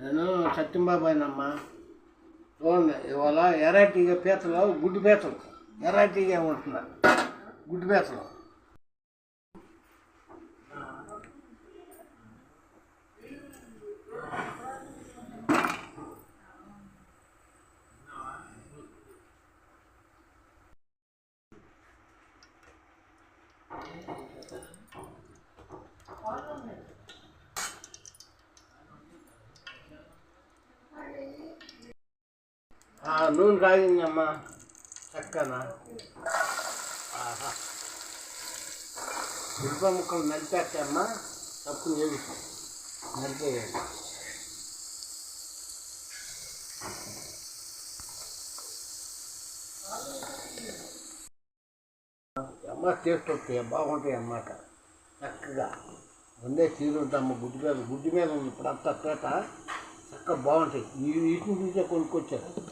నేను సత్యంబాబాయినమ్మా చూడండి ఇవాళ ఎరాటీగా పీతలు గుడ్డు పీతలు. ఎరాటీగా ఉంటున్నారు గుడ్డు పీతలు. ఆ, నూనె కాగిందమ్మా చక్కనా. ఆహా. ఉల్లిపాయ ముక్కలు నలిపేస్తామ్మా తప్పు లేదు నలిపేయాలి. అమ్మ టేస్ట్ వస్తాయి? బాగుంటాయి అన్నమాట. చక్కగా. ఉండే తీరు ఉంటాము గుడ్డు మీద. గుడ్డు మీద ఉంది ఇప్పుడు అంత పేట చక్కగా బాగుంటాయి. ఇటు వీటిని చూసే కొనుక్కొచ్చారు.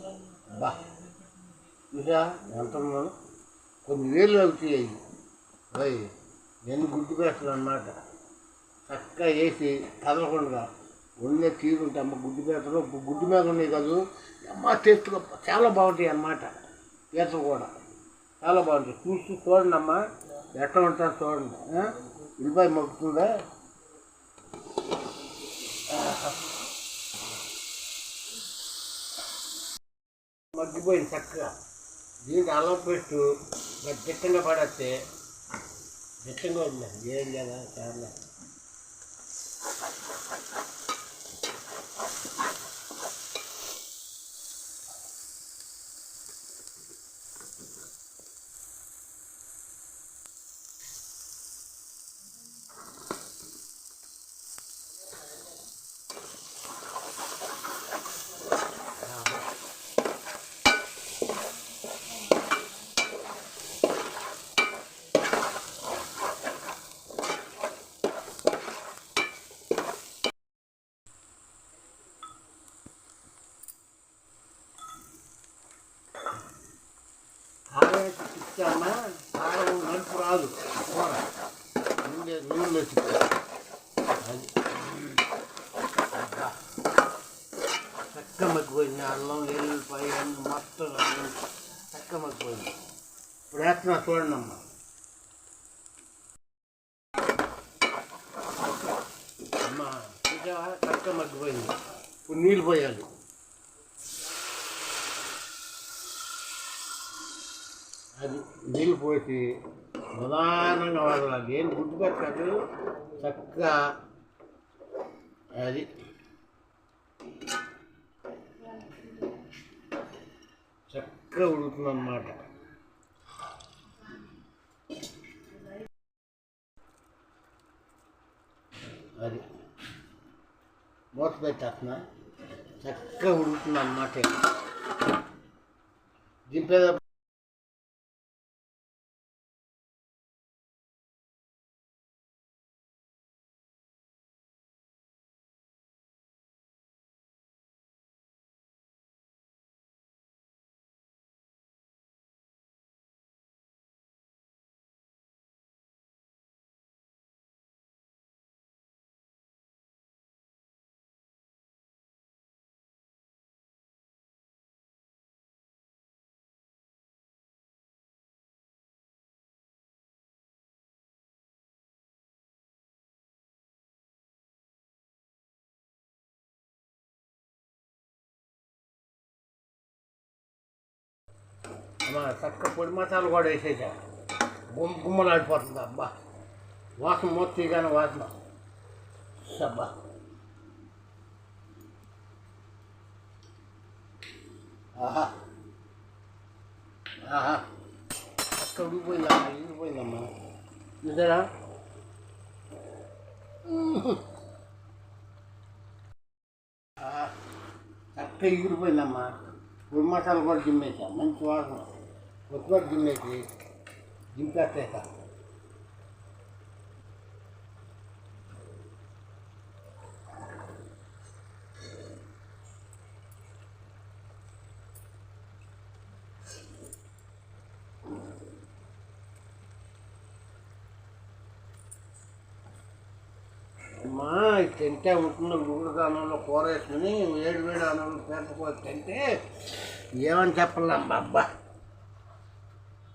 బా. చూసా ఎంత ఉందో కొన్ని వేలు అవుతాయి అవి నేను గుడ్డు పేస్తాను అన్నమాట. చక్కగా వేసి కదలకుండా ఉండే తీరు ఉంటాయి అమ్మ గుడ్డు పేతలు గుడ్డు మీద ఉన్నాయి కాదు. అమ్మ టేస్ట్గా చాలా బాగుంటాయి అన్నమాట. పీతలు కూడా. చాలా బాగుంటాయి. చూసి చూడండి అమ్మా. ఎట్లా ఉంటారు చూడండి. ఆ? ఉల్లిపాయ మొక్కుతుందా మగ్గిపోయింది చక్కగా. దీనికి అల్లం పెట్టు దిట్టంగా పడేస్తే దిట్టంగా ఉంది ఏం లేదా చాలా కారం ఇచ్చామా కారం నలుపు రాదు. కూర నూనె నూనెలో అది అబ్బా. చక్క మగ్గిపోయింది అల్లం ఎల్లిపాయ మొత్తం అల్లం చక్క మగ్గిపోయింది ఇప్పుడు వేస్తున్నా చూడండి అమ్మా అమ్మా చూసావా చక్క మగ్గిపోయింది ఇప్పుడు నీళ్ళు పోయాలి. అది నీళ్ళు పోసి ప్రధానంగా వదలాలి ఏం గుడ్డు చక్కగా అది చక్కగా ఉడుకుతుందన్నమాట. అది మూత పెట్టేస్తున్నా చక్కగా ఉడుకుతుంది అన్నమాట దింపేదా అమ్మా చక్క పొడి మసాలా కూడా వేసేసా గుమ్మ గుమ్మలాడిపోతుంది అబ్బా వాసన మొత్తం కానీ వాసన అబ్బా ఆహా ఆహా చక్క ఉడిపోయిందమ్మా ఉడిపోయిందమ్మా చూసారా ఆహా చక్క ఎగిరిపోయిందమ్మా పొడి మసాలా కూడా దిమ్మేసా మంచి వాసన కొత్తిమీర దిమ్మేసి దింపేస్తా అమ్మా తింటే ఉంటున్న ఉడుకు అన్నంలో కూర వేసుకుని వేడి వేడి అన్నంలో పెంచకపోతే తింటే ఏమని చెప్పలేమ్మా అబ్బా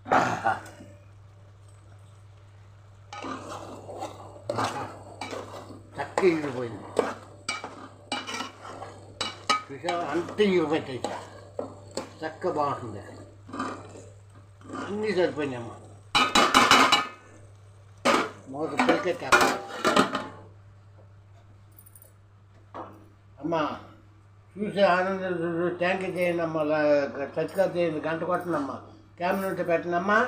ఆహా. చక్క చక్కగా చూసావా? అంత ఇరిపెట్టేసా చక్క బాగుంటుంది అన్నీ సరిపోయినాయమ్మా. మూత పెరికెట్టాను అమ్మా చూసి ఆనందం చూసి ట్యాంక్ చేయండి అమ్మా. చచ్చిగా చేయండి. గంట కొట్టనమ్మా. క్యామ్ ఉంటే పెట్టనమ్మా.